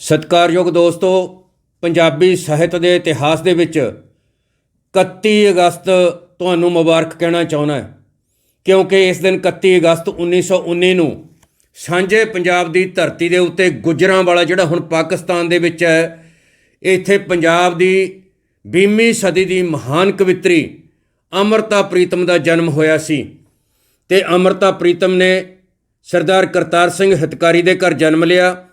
ਸਤਿਕਾਰਯੋਗ ਦੋਸਤੋ, ਪੰਜਾਬੀ ਸਾਹਿਤ ਦੇ ਇਤਿਹਾਸ ਦੇ ਵਿੱਚ 31 ਅਗਸਤ ਤੁਹਾਨੂੰ ਮੁਬਾਰਕ ਕਹਿਣਾ ਚਾਹੁੰਦਾ ਕਿਉਂਕਿ ਇਸ ਦਿਨ 31 ਅਗਸਤ 1919 ਨੂੰ ਸਾਂਝੇ ਪੰਜਾਬ ਦੀ ਧਰਤੀ ਦੇ ਉੱਤੇ ਗੁਜਰਾਂਵਾਲਾ, ਜਿਹੜਾ ਹੁਣ ਪਾਕਿਸਤਾਨ ਦੇ ਵਿੱਚ ਹੈ, ਇੱਥੇ ਪੰਜਾਬ ਦੀ 20ਵੀਂ ਸਦੀ ਦੀ ਮਹਾਨ ਕਵਿਤਰੀ ਅਮਰਤਾ ਪ੍ਰੀਤਮ ਦਾ ਜਨਮ ਹੋਇਆ ਸੀ ਤੇ ਅਮਰਤਾ ਪ੍ਰੀਤਮ ਨੇ ਸਰਦਾਰ ਕਰਤਾਰ ਸਿੰਘ ਹਿਤਕਾਰੀ ਦੇ ਘਰ ਜਨਮ ਲਿਆ।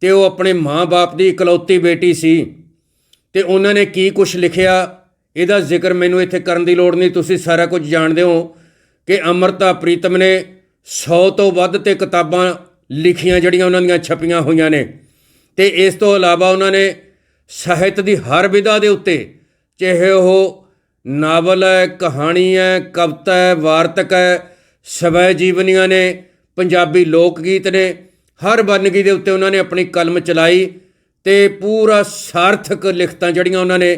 ਤੇ ਉਹ ਆਪਣੇ ਮਾਂ-ਬਾਪ ਦੀ ਇਕਲੌਤੀ ਬੇਟੀ ਸੀ। ਤੇ ਉਹਨਾਂ ਨੇ ਕੀ ਕੁਝ ਲਿਖਿਆ? ਇਹਦਾ ਜ਼ਿਕਰ ਮੈਨੂੰ ਇੱਥੇ ਕਰਨ ਦੀ ਲੋੜ ਨਹੀਂ। ਤੁਸੀਂ ਸਾਰਾ ਕੁਝ ਜਾਣਦੇ ਹੋ ਕਿ ਅਮਰਤਾ ਪ੍ਰੀਤਮ ਨੇ 100 ਤੋਂ ਵੱਧ ਤੇ ਕਿਤਾਬਾਂ ਲਿਖੀਆਂ ਜਿਹੜੀਆਂ ਉਹਨਾਂ ਦੀਆਂ ਛਪੀਆਂ ਹੋਈਆਂ ਨੇ। ਤੇ ਇਸ ਤੋਂ ਇਲਾਵਾ ਉਹਨਾਂ ਨੇ ਸਾਹਿਤ ਦੀ ਹਰ ਵਿਧਾ ਦੇ ਉੱਤੇ, ਚਾਹੇ ਉਹ ਨਾਵਲ ਹੈ, ਕਹਾਣੀ ਹੈ, ਕਵਿਤਾ ਹੈ, ਵਾਰਤਕ ਹੈ, ਸਵੈ ਜੀਵਨੀਆਂ ਨੇ, ਪੰਜਾਬੀ ਲੋਕ ਗੀਤ ਨੇ ਹਰ ਵੰਨਗੀ ਦੇ ਉੱਤੇ ਉਹਨਾਂ ਨੇ ਆਪਣੀ ਕਲਮ ਚਲਾਈ ਤੇ ਪੂਰਾ ਸਾਰਥਕ ਲਿਖਤਾਂ ਜਿਹੜੀਆਂ ਉਹਨਾਂ ਨੇ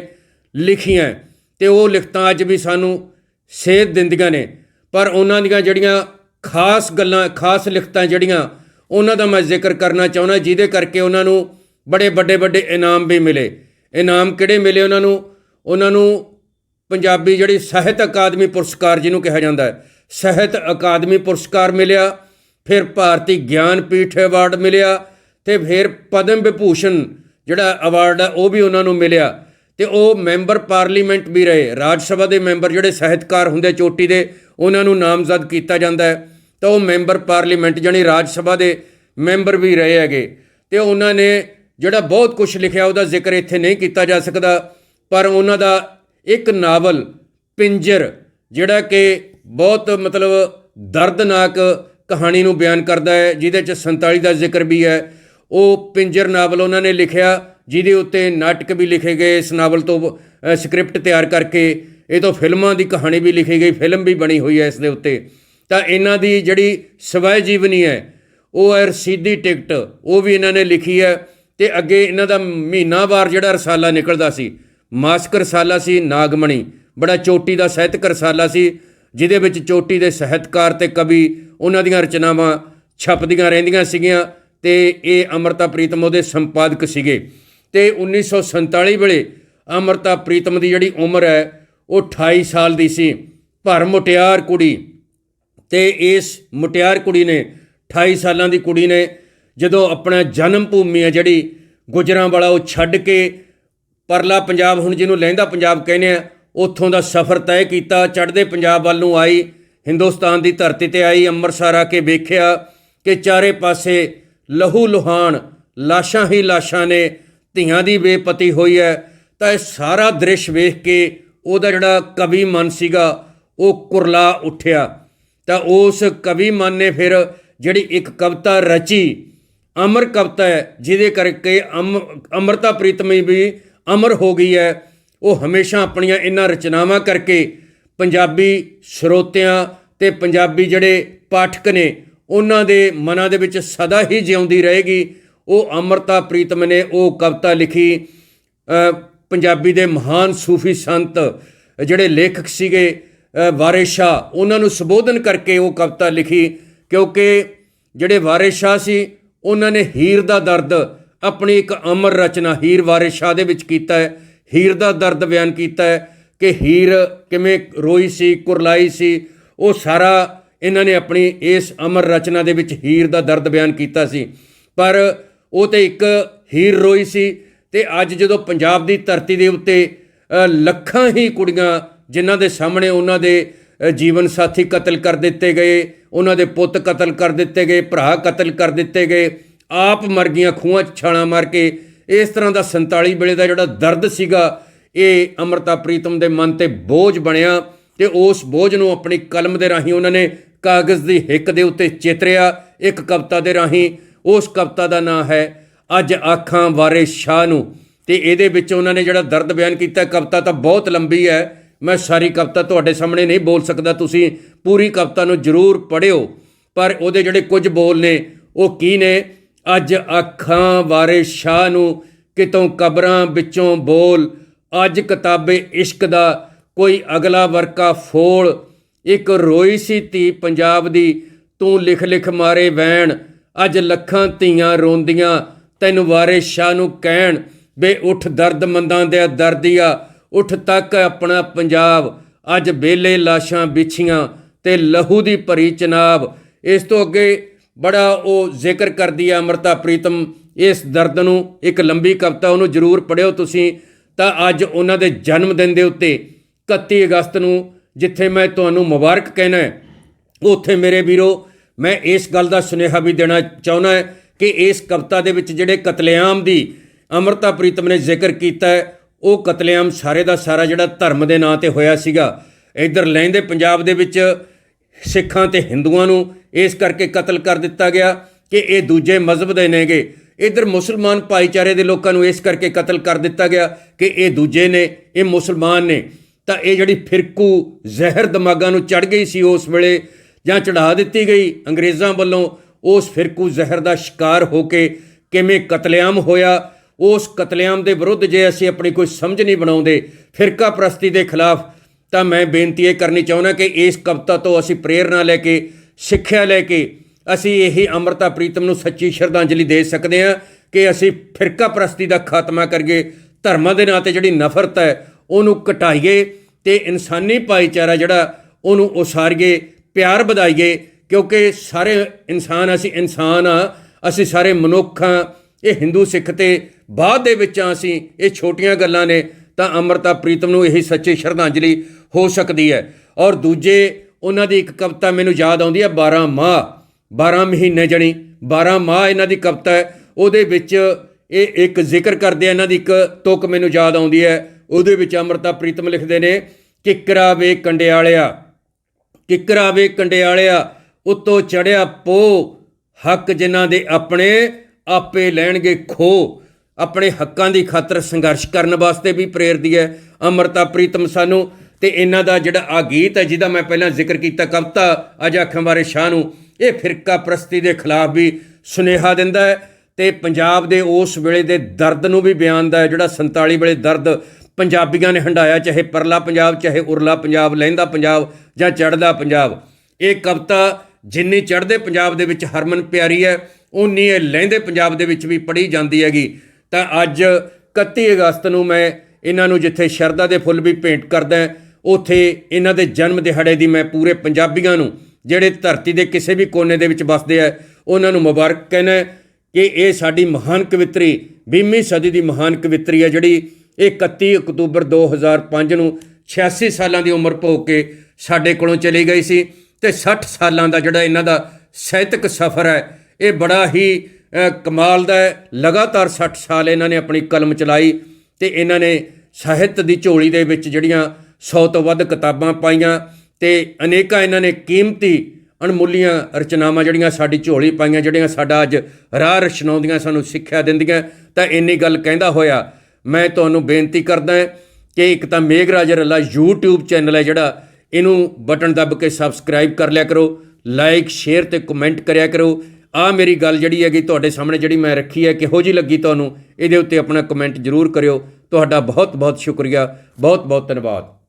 ਲਿਖੀਆਂ ਤੇ ਉਹ ਲਿਖਤਾਂ ਅੱਜ ਵੀ ਸਾਨੂੰ ਸੇਧ ਦਿੰਦੀਆਂ ਨੇ। ਪਰ ਉਹਨਾਂ ਦੀਆਂ ਜਿਹੜੀਆਂ ਖਾਸ ਗੱਲਾਂ, ਖਾਸ ਲਿਖਤਾਂ ਜਿਹੜੀਆਂ, ਉਹਨਾਂ ਦਾ ਮੈਂ ਜ਼ਿਕਰ ਕਰਨਾ ਚਾਹੁੰਦਾ, ਜਿਹਦੇ ਕਰਕੇ ਉਹਨਾਂ ਨੂੰ ਬੜੇ ਵੱਡੇ ਵੱਡੇ ਇਨਾਮ ਵੀ ਮਿਲੇ। ਇਨਾਮ ਕਿਹੜੇ ਮਿਲੇ ਉਹਨਾਂ ਨੂੰ? ਉਹਨਾਂ ਨੂੰ ਪੰਜਾਬੀ ਜਿਹੜੀ ਸਾਹਿਤ ਅਕਾਦਮੀ ਪੁਰਸਕਾਰ ਜਿਹਨੂੰ ਕਿਹਾ ਜਾਂਦਾ ਹੈ, ਸਾਹਿਤ ਅਕਾਦਮੀ ਪੁਰਸਕਾਰ ਮਿਲਿਆ। ਫਿਰ ਭਾਰਤੀ ਗਿਆਨ ਪੀਠ ਅਵਾਰਡ ਮਿਲਿਆ ਤੇ ਫਿਰ ਪਦਮ ਵਿਭੂਸ਼ਣ ਜਿਹੜਾ ਅਵਾਰਡ ਹੈ ਉਹ ਵੀ ਉਹਨਾਂ ਨੂੰ ਮਿਲਿਆ। ਤੇ ਉਹ ਮੈਂਬਰ ਪਾਰਲੀਮੈਂਟ ਵੀ ਰਹੇ। ਰਾਜ ਸਭਾ ਦੇ ਮੈਂਬਰ ਜਿਹੜੇ ਸਾਹਿਤਕਾਰ ਹੁੰਦੇ ਚੋਟੀ ਦੇ, ਉਹਨਾਂ ਨੂੰ ਨਾਮਜ਼ਦ ਕੀਤਾ ਜਾਂਦਾ ਹੈ। ਤਾਂ ਉਹ ਮੈਂਬਰ ਪਾਰਲੀਮੈਂਟ ਜਾਨੀ ਰਾਜ ਸਭਾ ਦੇ ਮੈਂਬਰ ਵੀ ਰਹੇ ਹੈਗੇ। ਤੇ ਉਹਨਾਂ ਨੇ ਜਿਹੜਾ ਬਹੁਤ ਕੁਝ ਲਿਖਿਆ, ਉਹਦਾ ਜ਼ਿਕਰ ਇੱਥੇ ਨਹੀਂ ਕੀਤਾ ਜਾ ਸਕਦਾ। ਪਰ ਉਹਨਾਂ ਦਾ ਇੱਕ ਨਾਵਲ, ਪਿੰਜਰ, ਜਿਹੜਾ ਕਿ ਬਹੁਤ ਮਤਲਬ ਦਰਦਨਾਕ ਕਹਾਣੀ ਨੂੰ ਬਿਆਨ ਕਰਦਾ ਹੈ, ਜਿਹਦੇ ਚ 47 ਦਾ ਜ਼ਿਕਰ ਵੀ ਹੈ। ਉਹ ਪਿੰਜਰ ਨਾਵਲ ਉਹਨਾਂ ਨੇ ਲਿਖਿਆ, ਜਿਹਦੇ ਉੱਤੇ ਨਾਟਕ ਵੀ ਲਿਖੇ ਗਏ ਇਸ ਨਾਵਲ ਤੋਂ ਸਕ੍ਰਿਪਟ ਤਿਆਰ ਕਰਕੇ। ਇਹ ਤੋਂ ਫਿਲਮਾਂ ਦੀ ਕਹਾਣੀ ਵੀ ਲਿਖੀ ਗਈ, ਫਿਲਮ ਵੀ ਬਣੀ ਹੋਈ ਹੈ ਇਸ ਦੇ ਉੱਤੇ। ਤਾਂ ਇਹਨਾਂ ਦੀ ਜਿਹੜੀ ਸਵੈ ਜੀਵਨੀ ਹੈ, ਉਹ ਹੈ ਰਸੀਦੀ ਟਿਕਟ। ਉਹ ਵੀ ਇਹਨਾਂ ਨੇ ਲਿਖੀ ਹੈ ਤੇ ਅੱਗੇ ਇਹਨਾਂ ਦਾ ਮਹੀਨਾਵਾਰ ਜਿਹੜਾ ਰਸਾਲਾ ਨਿਕਲਦਾ ਸੀ, ਮਾਸਕ ਰਸਾਲਾ ਸੀ, ਨਾਗਮਣੀ। ਬੜਾ ਚੋਟੀ ਦਾ ਸਾਹਿਤਕ ਰਸਾਲਾ ਸੀ, ਜਿਹਦੇ ਵਿੱਚ ਚੋਟੀ ਦੇ ਸਾਹਿਤਕਾਰ ਤੇ ਕਵੀ ਉਹਨਾਂ ਦੀਆਂ ਰਚਨਾਵਾਂ ਛਪਦੀਆਂ ਰਹਿੰਦੀਆਂ ਸੀਗੀਆਂ ਤੇ ਇਹ ਅਮਰਤਾ ਪ੍ਰੀਤਮ ਉਹਦੇ ਸੰਪਾਦਕ ਸੀਗੇ। ਤੇ 1947 ਵੇਲੇ ਅਮਰਤਾ ਪ੍ਰੀਤਮ ਦੀ ਜਿਹੜੀ ਉਮਰ ਹੈ, ਉਹ 28 ਸਾਲ ਦੀ ਸੀ। ਭਰ ਮੁਟਿਆਰ ਕੁੜੀ ਤੇ ਇਸ ਮੁਟਿਆਰ ਕੁੜੀ ਨੇ 28 ਸਾਲਾਂ ਦੀ ਕੁੜੀ ਨੇ ਜਦੋਂ ਆਪਣਾ ਜਨਮ ਭੂਮੀ ਹੈ ਜਿਹੜੀ ਗੁਜਰਾਂ ਵਾਲਾ ਉਹ ਛੱਡ ਕੇ ਪਰਲਾ ਪੰਜਾਬ, ਹੁਣ ਜਿਹਨੂੰ ਲਹਿੰਦਾ ਪੰਜਾਬ ਕਹਿੰਦੇ ਆ, ਉੱਥੋਂ ਦਾ ਸਫ਼ਰ ਤੈਅ ਕੀਤਾ, ਚੜ੍ਹਦੇ ਪੰਜਾਬ ਵੱਲ ਨੂੰ ਆਈ। ਹਿੰਦੁਸਤਾਨ ਦੀ ਧਰਤੀ ਤੇ ਆਈ ਅੰਮ੍ਰਿਤਸਰ ਆ ਕੇ ਵੇਖਿਆ ਕਿ ਚਾਰੇ ਪਾਸੇ ਲਹੂ ਲੁਹਾਨ ਲਾਸ਼ਾਂ ਹੀ ਲਾਸ਼ਾਂ ਨੇ, ਧੀਆਂ ਦੀ ਬੇਪਤੀ ਹੋਈ ਹੈ ਤਾਂ ਇਹ ਸਾਰਾ ਦ੍ਰਿਸ਼ ਵੇਖ ਕੇ ਉਹਦਾ ਜਿਹੜਾ ਕਵੀ ਮਨ ਸੀਗਾ, ਉਹ ਕੁਰਲਾ ਉੱਠਿਆ। ਤਾਂ ਉਸ ਕਵੀ ਮਨ ਨੇ ਫਿਰ ਜਿਹੜੀ ਇੱਕ ਕਵਿਤਾ ਰਚੀ, ਅਮਰ ਕਵਿਤਾ ਹੈ ਜਿਹਦੇ ਕਰਕੇ ਅਮ, ਅਮਰਤਾ ਪ੍ਰੀਤਮੀ ਵੀ ਅਮਰ ਹੋ ਗਈ ਹੈ ਉਹ ਹਮੇਸ਼ਾ ਆਪਣੀਆਂ ਇਹਨਾਂ ਰਚਨਾਵਾਂ ਕਰਕੇ ਪੰਜਾਬੀ ਸਰੋਤਿਆਂ ਤੇ ਪੰਜਾਬੀ ਜਿਹੜੇ ਪਾਠਕ ਨੇ ਉਹਨਾਂ ਦੇ ਮਨਾਂ ਦੇ ਵਿੱਚ ਸਦਾ ਹੀ ਜਿਉਂਦੀ ਰਹੇਗੀ। ਉਹ ਅਮਰਤਾ ਪ੍ਰੀਤਮ ਨੇ ਉਹ ਕਵਿਤਾ ਲਿਖੀ। ਪੰਜਾਬੀ ਦੇ ਮਹਾਨ ਸੂਫੀ ਸੰਤ ਜਿਹੜੇ ਲੇਖਕ ਸੀਗੇ ਅ, ਸ਼ਾਹ ਉਹਨਾਂ ਨੂੰ ਸੰਬੋਧਨ ਕਰਕੇ ਉਹ ਕਵਿਤਾ ਲਿਖੀ ਕਿਉਂਕਿ ਜਿਹੜੇ ਵਾਰਿਸ ਸ਼ਾਹ ਸੀ ਉਹਨਾਂ ਨੇ ਹੀਰ ਦਾ ਦਰਦ ਆਪਣੀ ਇੱਕ ਅਮਰ ਰਚਨਾ ਹੀਰ ਵਾਰਿਸ ਸ਼ਾਹ ਦੇ ਵਿੱਚ ਕੀਤਾ ਹੈ। ਹੀਰ ਦਾ ਦਰਦ ਬਿਆਨ ਕੀਤਾ ਹੈ। ਕਿ ਹੀਰ ਕਿਵੇਂ ਰੋਈ ਸੀ, ਕੁਰਲਾਈ ਸੀ, ਉਹ ਸਾਰਾ ਇਹਨਾਂ ਨੇ ਆਪਣੀ ਇਸ ਅਮਰ ਰਚਨਾ ਦੇ ਵਿੱਚ ਹੀਰ ਦਾ ਦਰਦ ਬਿਆਨ ਕੀਤਾ ਸੀ। ਪਰ ਉਹ ਤੇ ਇੱਕ ਹੀਰ ਰੋਈ ਸੀ ਤੇ ਅੱਜ ਜਦੋਂ ਪੰਜਾਬ ਦੀ ਧਰਤੀ ਦੇ ਉੱਤੇ ਲੱਖਾਂ ਹੀ ਕੁੜੀਆਂ ਜਿਨ੍ਹਾਂ ਦੇ ਸਾਹਮਣੇ ਉਹਨਾਂ ਦੇ ਜੀਵਨ ਸਾਥੀ ਕਤਲ ਕਰ ਦਿੱਤੇ ਗਏ, ਉਹਨਾਂ ਦੇ ਪੁੱਤ ਕਤਲ ਕਰ ਦਿੱਤੇ ਗਏ, ਭਰਾ ਕਤਲ ਕਰ ਦਿੱਤੇ ਗਏ, ਆਪ ਮਰ ਗਈਆਂ, ਖੂਹਾਂ 'ਚ ਛਾਲਾਂ ਮਾਰ ਕੇ, ਇਸ ਤਰ੍ਹਾਂ ਦਾ 47 ਵੇਲੇ ਦਾ ਜਿਹੜਾ ਦਰਦ ਸੀਗਾ ਇਹ ਅਮਰਤਾ ਪ੍ਰੀਤਮ ਦੇ ਮਨ ਤੇ ਬੋਝ ਬਣਿਆ ਤੇ ਉਸ ਬੋਝ ਨੂੰ ਆਪਣੀ ਕਲਮ ਦੇ ਰਾਹੀਂ ਉਹਨਾਂ ਨੇ ਕਾਗਜ਼ ਦੀ ਹਿੱਕ ਦੇ ਉੱਤੇ ਚਿਤਰਿਆ, ਇੱਕ ਕਵਿਤਾ ਦੇ ਰਾਹੀਂ। ਉਸ ਕਵਿਤਾ ਦਾ ਨਾਂ ਹੈ, ਅੱਜ ਆਖਾਂ ਵਾਰੇ ਸ਼ਾਹ ਨੂੰ। ਤੇ ਇਹਦੇ ਵਿੱਚ ਉਹਨਾਂ ਨੇ ਜਿਹੜਾ ਦਰਦ ਬਿਆਨ ਕੀਤਾ, ਕਵਿਤਾ ਤਾਂ ਬਹੁਤ ਲੰਬੀ ਹੈ। ਮੈਂ ਸਾਰੀ ਕਵਿਤਾ ਤੁਹਾਡੇ ਸਾਹਮਣੇ ਨਹੀਂ ਬੋਲ ਸਕਦਾ, ਤੁਸੀਂ ਪੂਰੀ ਕਵਿਤਾ ਨੂੰ ਜ਼ਰੂਰ ਪੜ੍ਹਿਓ। ਪਰ ਉਹਦੇ ਜਿਹੜੇ ਕੁਝ ਬੋਲ ਨੇ, ਉਹ ਕੀ ਨੇ? ਅੱਜ ਅੱਖਾਂ ਵਾਰੇ ਸ਼ਾਹ ਨੂੰ, ਕਿਤੋਂ ਕਬਰਾਂ ਵਿੱਚੋਂ ਬੋਲ ਅੱਜ ਕਿਤਾਬੇ ਇਸ਼ਕ ਦਾ ਕੋਈ ਅਗਲਾ ਵਰਕਾ ਫੋਲ। ਇੱਕ ਰੋਈ ਸੀ ਧੀ ਪੰਜਾਬ ਦੀ, ਤੂੰ ਲਿਖ ਲਿਖ ਮਾਰੇ ਵੈਣ, ਅੱਜ ਲੱਖਾਂ ਧੀਆਂ ਰੋਂਦੀਆਂ, ਤੈਨੂੰ ਵਾਰੇ ਸ਼ਾਹ ਨੂੰ ਕਹਿਣ, ਬੇ ਉੱਠ ਦਰਦਮੰਦਾਂ ਦੇ ਦਰਦੀਆ, ਉੱਠ ਤੱਕ ਆਪਣਾ ਪੰਜਾਬ, ਅੱਜ ਬੇਲੇ ਲਾਸ਼ਾਂ ਵਿਛੀਆਂ, ਤੇ ਲਹੂ ਦੀ ਭਰੀ ਚਨਾਬ। ਇਸ ਤੋਂ ਅੱਗੇ ਬੜਾ ਉਹ ਜ਼ਿਕਰ ਕਰਦੀ ਆ ਅਮਰਤਾ ਪ੍ਰੀਤਮ, ਇਸ ਦਰਦ ਨੂੰ, ਇੱਕ ਲੰਬੀ ਕਵਿਤਾ ਉਹਨੂੰ ਜ਼ਰੂਰ ਪੜਿਓ ਤੁਸੀਂ। ਤਾਂ ਅੱਜ ਉਹਨਾਂ ਦੇ ਜਨਮ ਦਿਨ ਦੇ ਉੱਤੇ 31 ਅਗਸਤ ਨੂੰ ਜਿੱਥੇ ਮੈਂ ਤੁਹਾਨੂੰ ਮੁਬਾਰਕ ਕਹਿਣਾ ਹੈ, ਉੱਥੇ ਮੇਰੇ ਵੀਰੋ, ਮੈਂ ਇਸ ਗੱਲ ਦਾ ਸੁਨੇਹਾ ਵੀ ਦੇਣਾ ਚਾਹੁੰਦਾ ਹੈ ਕਿ ਇਸ ਕਵਿਤਾ ਦੇ ਵਿੱਚ ਜਿਹੜੇ ਕਤਲੇਆਮ ਦੀ ਅਮਰਤਾ ਪ੍ਰੀਤਮ ਨੇ ਜ਼ਿਕਰ ਕੀਤਾ ਹੈ, ਉਹ ਕਤਲੇਆਮ ਸਾਰੇ ਦਾ ਸਾਰਾ ਜਿਹੜਾ ਧਰਮ ਦੇ ਨਾਂ ਤੇ ਹੋਇਆ ਸੀਗਾ। ਇਧਰ ਲਹਿੰਦੇ ਪੰਜਾਬ ਦੇ ਵਿੱਚ ਸਿੱਖਾਂ ਤੇ ਹਿੰਦੂਆਂ ਨੂੰ ਇਸ ਕਰਕੇ ਕਤਲ ਕਰ ਦਿੱਤਾ ਗਿਆ ਕਿ ਇਹ ਦੂਜੇ ਮਜ਼ਹਬ ਦੇ ਨੇਗੇ। ਇਧਰ ਮੁਸਲਮਾਨ ਭਾਈਚਾਰੇ ਦੇ ਲੋਕਾਂ ਨੂੰ ਇਸ ਕਰਕੇ ਕਤਲ ਕਰ ਦਿੱਤਾ ਗਿਆ ਕਿ ਇਹ ਦੂਜੇ ਨੇ, ਇਹ ਮੁਸਲਮਾਨ ਨੇ। ਤਾਂ ਇਹ ਜਿਹੜੀ ਫਿਰਕੂ ਜ਼ਹਿਰ ਦਿਮਾਗਾਂ ਨੂੰ ਚੜ ਗਈ ਸੀ ਉਸ ਵੇਲੇ ਜਾਂ ਚੜਾ ਦਿੱਤੀ ਗਈ, ਅੰਗਰੇਜ਼ਾਂ ਵੱਲੋਂ ਉਸ ਫਿਰਕੂ ਜ਼ਹਿਰ ਦਾ ਸ਼ਿਕਾਰ ਹੋ ਕੇ ਕਿਵੇਂ ਕਤਲੇਆਮ ਹੋਇਆ, ਉਸ ਕਤਲੇਆਮ ਦੇ ਵਿਰੁੱਧ ਜੇ ਅਸੀਂ ਆਪਣੀ ਕੋਈ ਸਮਝ ਨਹੀਂ ਬਣਾਉਂਦੇ ਫਿਰਕਾ ਪ੍ਰਸਤੀ ਦੇ ਖਿਲਾਫ, ਤਾਂ ਮੈਂ ਬੇਨਤੀ ਇਹ ਕਰਨੀ ਚਾਹੁੰਦਾ ਕਿ ਇਸ ਕਵਿਤਾ ਤੋਂ ਅਸੀਂ ਪ੍ਰੇਰਣਾ ਲੈ ਕੇ, ਸਿੱਖਿਆ ਲੈ ਕੇ ਅਸੀਂ ਇਹੀ ਅਮਰਤਾ ਪ੍ਰੀਤਮ ਨੂੰ ਸੱਚੀ ਸ਼ਰਧਾਂਜਲੀ ਦੇ ਸਕਦੇ ਹਾਂ ਕਿ ਅਸੀਂ ਫਿਰਕਾ ਪ੍ਰਸਤੀ ਦਾ ਖਾਤਮਾ ਕਰੀਏ, ਧਰਮਾਂ ਦੇ ਨਾਂ ਤੇ ਜਿਹੜੀ ਨਫ਼ਰਤ ਹੈ, ਉਹਨੂੰ ਘਟਾਈਏ ਤੇ ਇਨਸਾਨੀ ਭਾਈਚਾਰਾ ਜਿਹੜਾ, ਉਹਨੂੰ ਉਸਾਰੀਏ, ਪਿਆਰ ਵਧਾਈਏ, ਕਿਉਂਕਿ ਸਾਰੇ ਇਨਸਾਨ, ਅਸੀਂ ਇਨਸਾਨ ਆ ਅਸੀਂ ਸਾਰੇ ਮਨੁੱਖ ਹਾਂ, ਇਹ ਹਿੰਦੂ ਸਿੱਖ ਤੇ ਬਾਅਦ ਦੇ ਵਿੱਚ ਆ ਅਸੀਂ, ਇਹ ਛੋਟੀਆਂ ਗੱਲਾਂ ਨੇ, ਤਾਂ ਅਮਰਤਾ ਪ੍ਰੀਤਮ ਨੂੰ ਇਹੀ ਸੱਚੀ ਸ਼ਰਧਾਂਜਲੀ ਹੋ ਸਕਦੀ ਹੈ। ਔਰ ਦੂਜੇ, ਉਹਨਾਂ ਦੀ ਇੱਕ ਕਵਿਤਾ ਮੈਨੂੰ ਯਾਦ ਆਉਂਦੀ ਹੈ 12 ਮਾਹ। 12 ਮਹੀਨੇ ਜਣੀ 12 ਮਾਹ ਇਹਨਾਂ ਦੀ ਕਵਿਤਾ ਹੈ, ਉਹਦੇ ਵਿੱਚ ਇਹ ਇੱਕ ਜ਼ਿਕਰ ਕਰਦੇ ਆ, ਇਹਨਾਂ ਦੀ ਇੱਕ ਤੁਕ ਮੈਨੂੰ ਯਾਦ ਆਉਂਦੀ ਹੈ, ਉਹਦੇ ਵਿੱਚ ਅਮਰਤਾ ਪ੍ਰੀਤਮ ਲਿਖਦੇ ਨੇ, ਕਿਕਰਾ ਵੇ ਕੰਡਿਆਲਿਆ, ਕਿਕਰਾ ਵੇ ਕੰਡਿਆਲਿਆ, ਉੱਤੋਂ ਚੜਿਆ ਪੋ, ਹੱਕ ਜਿਨ੍ਹਾਂ ਦੇ ਆਪਣੇ, ਆਪੇ ਲੈਣਗੇ ਖੋ। ਆਪਣੇ ਹੱਕਾਂ ਦੀ ਖਾਤਰ ਸੰਘਰਸ਼ ਕਰਨ ਵਾਸਤੇ ਵੀ ਪ੍ਰੇਰਦੀ ਹੈ ਅਮਰਤਾ ਪ੍ਰੀਤਮ ਸਾਨੂੰ, ਤੇ ਇਹਨਾਂ ਦਾ ਜਿਹੜਾ ਆ ਗੀਤ ਹੈ, ਜਿਹਦਾ ਮੈਂ ਪਹਿਲਾਂ ਜ਼ਿਕਰ ਕੀਤਾ ਕਵਿਤਾ, ਅਜ ਅੱਖਾਂ ਬਾਰੇ ਸ਼ਾਹ ਨੂੰ ਇਹ ਫਿਰਕਾ ਪ੍ਰਸਤੀ ਦੇ ਖਿਲਾਫ ਵੀ ਸੁਨੇਹਾ ਦਿੰਦਾ ਹੈ ਤੇ ਪੰਜਾਬ ਦੇ ਉਸ ਵੇਲੇ ਦੇ ਦਰਦ ਨੂੰ ਵੀ ਬਿਆਨਦਾ ਹੈ, ਜਿਹੜਾ 47 ਵੇਲੇ ਦਰਦ ਪੰਜਾਬੀਆਂ ਨੇ ਹੰਡਾਇਆ ਚਾਹੇ ਪਰਲਾ ਪੰਜਾਬ, ਚਾਹੇ ਉਰਲਾ ਪੰਜਾਬ, ਲਹਿੰਦਾ ਪੰਜਾਬ ਜਾਂ ਚੜ੍ਹਦਾ ਪੰਜਾਬ। ਇਹ ਕਵਿਤਾ ਜਿੰਨੀ ਚੜ੍ਹਦੇ ਪੰਜਾਬ ਦੇ ਵਿੱਚ ਹਰਮਨ ਪਿਆਰੀ ਹੈ ਉਨੀ ਇਹ ਲਹਿੰਦੇ ਪੰਜਾਬ ਦੇ ਵਿੱਚ ਵੀ ਪੜ੍ਹੀ ਜਾਂਦੀ ਹੈਗੀ। ਤਾਂ ਅੱਜ 31 ਅਗਸਤ ਨੂੰ ਮੈਂ ਇਹਨਾਂ ਨੂੰ ਜਿੱਥੇ ਸ਼ਰਧਾ ਦੇ ਫੁੱਲ ਵੀ ਭੇਂਟ ਕਰਦਾ, ਉਥੇ ਇਹਨਾਂ ਦੇ ਜਨਮ ਦਿਹਾੜੇ ਦੀ ਮੈਂ ਪੂਰੇ ਪੰਜਾਬੀਆਂ ਨੂੰ ਜਿਹੜੇ ਧਰਤੀ ਦੇ ਕਿਸੇ ਵੀ ਕੋਨੇ ਦੇ ਵਿੱਚ ਵੱਸਦੇ ਆ, ਉਹਨਾਂ ਨੂੰ ਮੁਬਾਰਕ ਕਹਿੰਦਾ ਕਿ ਇਹ ਸਾਡੀ ਮਹਾਨ ਕਵਿਤਰੀ 20ਵੀਂ ਸਦੀ ਦੀ ਮਹਾਨ ਕਵਿਤਰੀ ਹੈ ਜਿਹੜੀ ਇਹ 31 ਅਕਤੂਬਰ 2005 ਨੂੰ 86 ਸਾਲਾਂ ਦੀ ਉਮਰ ਭੋਗ ਕੇ ਸਾਡੇ ਕੋਲੋਂ ਚਲੀ ਗਈ ਸੀ ਤੇ 60 ਸਾਲਾਂ ਦਾ ਜਿਹੜਾ ਇਹਨਾਂ ਦਾ ਸਾਹਿਤਕ ਸਫ਼ਰ ਹੈ, ਇਹ ਬੜਾ ਹੀ ਕਮਾਲ ਦਾ ਹੈ। ਲਗਾਤਾਰ 60 ਸਾਲ ਇਹਨਾਂ ਨੇ ਆਪਣੀ ਕਲਮ ਚਲਾਈ ਤੇ ਇਹਨਾਂ ਨੇ ਸਾਹਿਤ ਦੀ ਝੋਲੀ ਦੇ ਵਿੱਚ ਜਿਹੜੀਆਂ 100 ਤੋਂ ਵੱਧ ਕਿਤਾਬਾਂ ਪਾਈਆਂ। ਤੇ ਅਨੇਕਾਂ ਇਹਨਾਂ ਨੇ ਕੀਮਤੀ ਅਣਮੁੱਲੀਆਂ ਰਚਨਾਵਾਂ ਜਿਹੜੀਆਂ ਸਾਡੀ ਝੋਲੀ ਪਾਈਆਂ, ਜਿਹੜੀਆਂ ਸਾਡਾ ਅੱਜ ਰਾਹ ਰਚਨਾਉਂਦੀਆਂ, ਸਾਨੂੰ ਸਿੱਖਿਆ ਦਿੰਦੀਆਂ। ਤਾਂ ਇੰਨੀ ਗੱਲ ਕਹਿੰਦਾ ਹੋਇਆ, ਮੈਂ ਤੁਹਾਨੂੰ ਬੇਨਤੀ ਕਰਦਾ ਕਿ ਇੱਕ ਤਾਂ ਮੇਘਰਾਜ ਰੱਲਾ YouTube ਚੈਨਲ ਹੈ ਜਿਹੜਾ, ਇਹਨੂੰ ਬਟਨ ਦੱਬ ਕੇ ਸਬਸਕ੍ਰਾਈਬ ਕਰ ਲਿਆ ਕਰੋ ਲਾਈਕ ਸ਼ੇਅਰ ਤੇ ਕਮੈਂਟ ਕਰਿਆ ਕਰੋ। ਆ ਮੇਰੀ ਗੱਲ ਜਿਹੜੀ ਹੈਗੀ ਤੁਹਾਡੇ ਸਾਹਮਣੇ ਜਿਹੜੀ ਮੈਂ ਰੱਖੀ ਹੈ, ਕਿਹੋ ਜੀ ਲੱਗੀ ਤੁਹਾਨੂੰ, ਇਹਦੇ ਉੱਤੇ ਆਪਣਾ ਕਮੈਂਟ ਜ਼ਰੂਰ ਕਰਿਓ। ਤੁਹਾਡਾ ਬਹੁਤ ਬਹੁਤ ਸ਼ੁਕਰੀਆ ਬਹੁਤ ਬਹੁਤ ਧੰਨਵਾਦ।